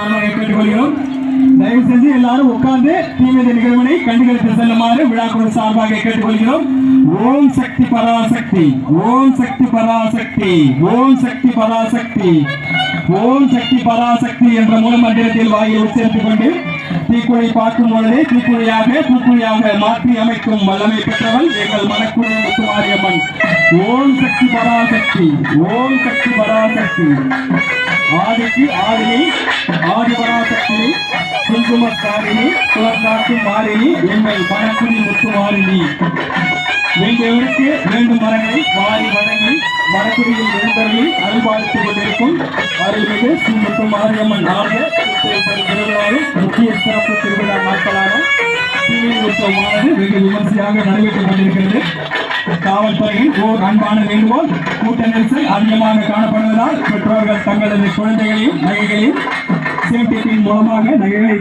சார்பாக கேட்டுக்கொள்கிறோம் தயவு செஞ்சு எல்லாரும் உட்கார்ந்து தீமிதி நிகழ்வினை கண்டுகளுக்கு செல்லுமாறு விழாக்குழு சார்பாக கேட்டுக்கொள்கிறோம். ஓம் சக்தி பராசக்தி ஓம் சக்தி பராசக்தி ஓம் சக்தி பராசக்தி ஓம் சக்தி பராசக்தி என்ற மூல மந்திரத்தில் வாயில் உச்சரித்துக் கொண்டு தீக்குழி பார்க்கும் பொழுதே தீக்குழியாக பூக்குழியாக மாற்றி அமைக்கும் வல்லமை பெற்றவள் எங்கள் மனக்குழி முத்துமாரியம்மன். ஓம் சக்தி பராசக்தி ஓம் சக்தி பராசக்தி. ஆதிக்கு ஆதினி ஆதி பராசக்தி குங்குமக்காரிணி குலக்காட்டும் மாறினி எங்கள் மனக்குடி முத்துமாரிணி வேண்டியவருக்கு வேண்டும் மரங்களை வாரி வணங்கி மரக்குடியில் எழுந்தருளி அருள்பாலித்துக் கொண்டிருக்கும் அருள்மிகு ஸ்ரீ முத்து மாரியம்மன் ஆலய திருவிழாவில் முக்கிய சிறப்பு திருவிழா நாட்களான தீவிர உற்சவமானது வெகு விமர்சையாக நடைபெற்றுக் கொண்டிருக்கிறது. காவல்துறையில் ஓர் அன்பான வேண்டுகோள். கூட்ட நெரிசல் அதிகமாக காணப்படுவதால் பெற்றோர்கள் தங்களது குழந்தைகளையும் நகைகளையும் சேஃப்டி மூலமாக நகைகளை